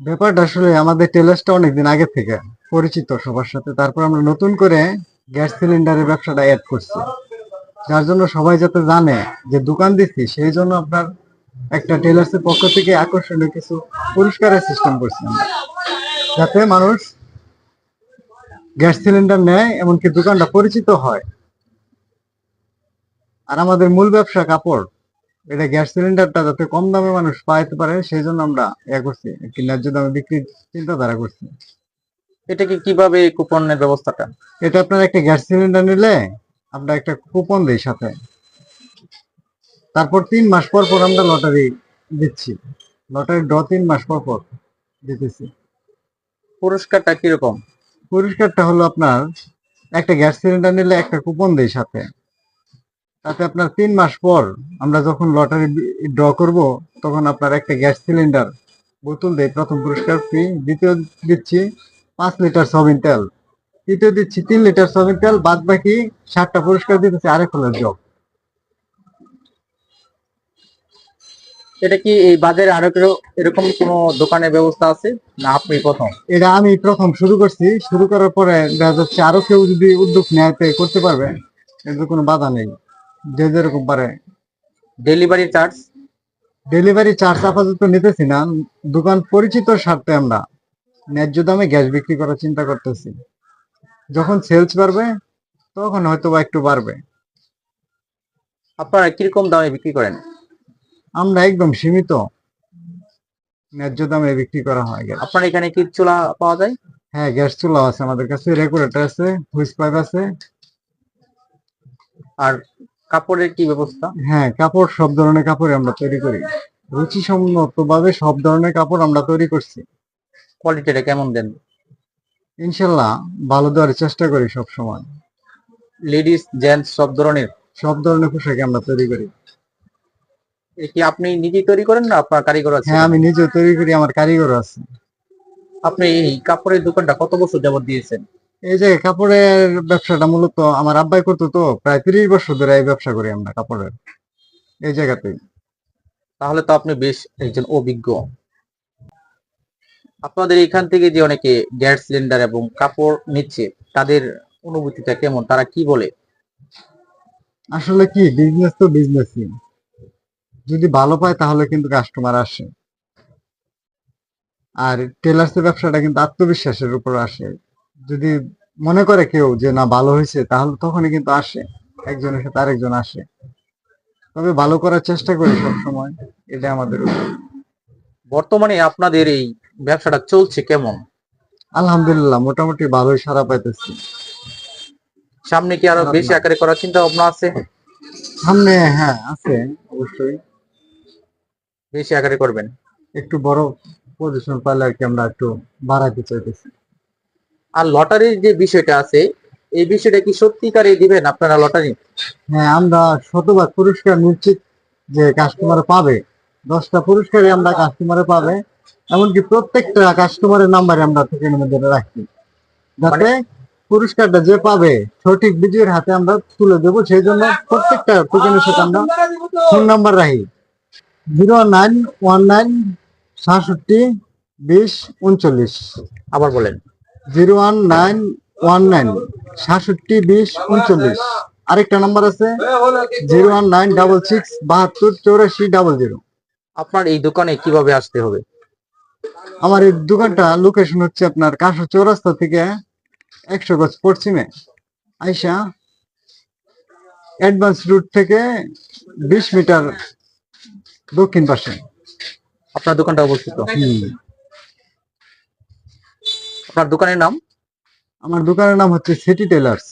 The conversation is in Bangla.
ব্যাপারটা আসলে আমাদের টেলার্সটা অনেকদিন আগে থেকে পরিচিত সবার সাথে। তারপর আমরা নতুন করে গ্যাস সিলিন্ডারের ব্যবসাটা অ্যাড করছি। যার জন্য সবাই যাতে জানে যে দোকান দিচ্ছি, সেই জন্য আপনার একটা টেলার্সের পক্ষ থেকে আকর্ষণীয় কিছু পুরস্কারের সিস্টেম করছি যাতে মানুষ গ্যাস সিলিন্ডার নেয়, এমনকি দোকানটা পরিচিত হয়। আর আমাদের মূল ব্যবসা কাপড়। এটা গ্যাস সিলিন্ডারটা যাতে কম দামে মানুষ পাইতে পারে সেই জন্য আমরা ইয়া করছি একটি ন্যায্য দামে বিক্রির চিন্তাধারা করছি। এটা কি কীভাবে কুপনের ব্যবস্থাটা? এটা আপনার একটা গ্যাস সিলিন্ডার নিলে আমরা একটা কুপন দিই সাথে। তারপর তিন মাস পর পর আমরা লটারি দিচ্ছি। লটারি ড্র তিন মাস পর পর দিতেছি। পুরস্কারটা কীরকম? পুরস্কারটা হলো আপনার একটা গ্যাস সিলিন্ডার নিলে একটা কুপন দেয় সাথে। তাতে আপনার তিন মাস পর আমরা যখন লটারি ড্র করব তখন আপনার একটা গ্যাস সিলিন্ডার বোতল দেই প্রথম পুরস্কার ফ্রি দ্বিতীয় দিচ্ছি পাঁচ লিটার সয়াবিন তেল তৃতীয় দিচ্ছি তিন লিটার সয়াবিন তেল বাদ বাকি ষাটটা পুরস্কার দিতেছি আরেক হলের জব এটা কি এই বাজারে আরও কেউ- এরকম কোনো দোকানের ব্যবস্থা আছে? না আপনি প্রথম? এটা আমি প্রথম শুরু করছি শুরু করার পরে দেখা যাচ্ছে আরও কেউ যদি উদ্যোগ নেয় করতে পারবে এতে কোনো বাধা নেই। যে যেরকম পারে। ডেলিভারি চার্জ ডেলিভারি চার্জ আপাতত নিতেছি না। দোকান পরিচিত স্বার্থে আমরা ন্যায্য দামে গ্যাস বিক্রি করার চিন্তা করতেছি। যখন সেলস বাড়বে তখন হয়তো বা একটু বাড়বে। আপনারা কীরকম দামে বিক্রি করেন? আমরা একদম সীমিত ন্যায্য দামে বিক্রি করা হয় গ্যাস। আপনার এখানে কি চুলা পাওয়া যায়? হ্যাঁ গ্যাস চুলা আছে। আমাদের কাছে রেগুলেটর আছে হুইস পাইপ আছে। আর কাপড়ের কি ব্যবস্থা? হ্যাঁ কাপড় সব ধরনের কাপড় আমরা তৈরি করি। রুচিসম্মত ভাবে সব ধরনের কাপড় আমরা তৈরি করছি। কোয়ালিটিটা কেমন দেন? ইনশাল্লাহ ভালো দেওয়ার চেষ্টা করি সব সময় লেডিস জেন্টস সব ধরনের? সব ধরনের পোশাক আমরা তৈরি করি। এ কি আপনি নিজেই তৈরি করেন না আপনার কারিগর আছে? হ্যাঁ আমি নিজে তৈরি করি আমার কারিগর আছে। আপনি এই কাপড়ের দোকানটা কত বছর যাবত দিয়েছেন? এই যে কাপড়ের ব্যবসাটা মূলত আমার আব্বাই করতো তো প্রায় তিরিশ বছর ধরে এই ব্যবসা করি আমরা কাপড়ের এই জায়গাতেই। তাহলে তো আপনি বেশ একজন অভিজ্ঞ। আপনাদের এখান থেকে যে অনেকে গ্যাস সিলিন্ডার এবং কাপড় নিচ্ছে তাদের অনুভূতিটা কেমন? তারা কি বলে? আসলে কি বিজনেস তো বিজনেসই যদি ভালো পায় তাহলে কিন্তু কাস্টমার আসে। আর টেলার্সের ব্যবসাটা কিন্তু আত্মবিশ্বাসের উপর আসে। যদি মনে করে কেউ যে না ভালো হয়েছে তাহলে তখনই কিন্তু আসে। একজনের সাথে আরেকজন আসে। তবে ভালো করার চেষ্টা করি সবসময় এটা আমাদের বর্তমানে আপনাদের এই ব্যবসাটা চলছে কেমন? আলহামদুলিল্লাহ মোটামুটি ভালোই সারা পাইতেছি। সামনে কি আরও বেশি আকারে করার চিন্তা ভাবনা আছে? সামনে হ্যাঁ আছে অবশ্যই। বেশি আকারে করবেন? একটু বড় পজিশন পাইলে আর কি আমরা একটু বাড়াইতে চাইতেছি। আর লটারির যে বিষয়টা আছে এই বিষয়টা কি সত্যিকারে দিবেন আপনারা লটারি? হ্যাঁ আমরা শতভাগ পুরস্কার নিশ্চিত যে কাস্টমার পাবে। দশটা পুরস্কারই আমরা কাস্টমারে পাবে এমনকি প্রত্যেকটা কাস্টমারের নাম্বারে আমরা টোকেনের মধ্যে রাখি। যাতে পুরস্কারটা যে পাবে সঠিক বিজয়ের হাতে আমরা তুলে দেবো সেই জন্য প্রত্যেকটা টোকেনের সাথে আমরা ফোন নাম্বার রাখি। জিরো নাইন ওয়ান নাইন সাতষট্টি বিশ উনচল্লিশ। আবার বলেন। Zero one nine one nine সাতষট্টি বিশ উনচল্লিশ। আরেকটা নাম্বার আছে zero one nine double six বাহাত্তর চৌরাশি ডাবল জিরো। আপনার এই দোকানে কীভাবে আসতে হবে? আমার এই দোকানটা লোকেশন হচ্ছে আপনার কাশো চৌরাস্তা থেকে একশো গজ পশ্চিমে। আইসা অ্যাডভান্স রুট থেকে বিশ মিটার দক্ষিণ পাশে। আপনার দোকানটা অবস্থিত। আপনার দোকানের নাম? আমার দোকানের নাম হচ্ছে সিটি টেলার্স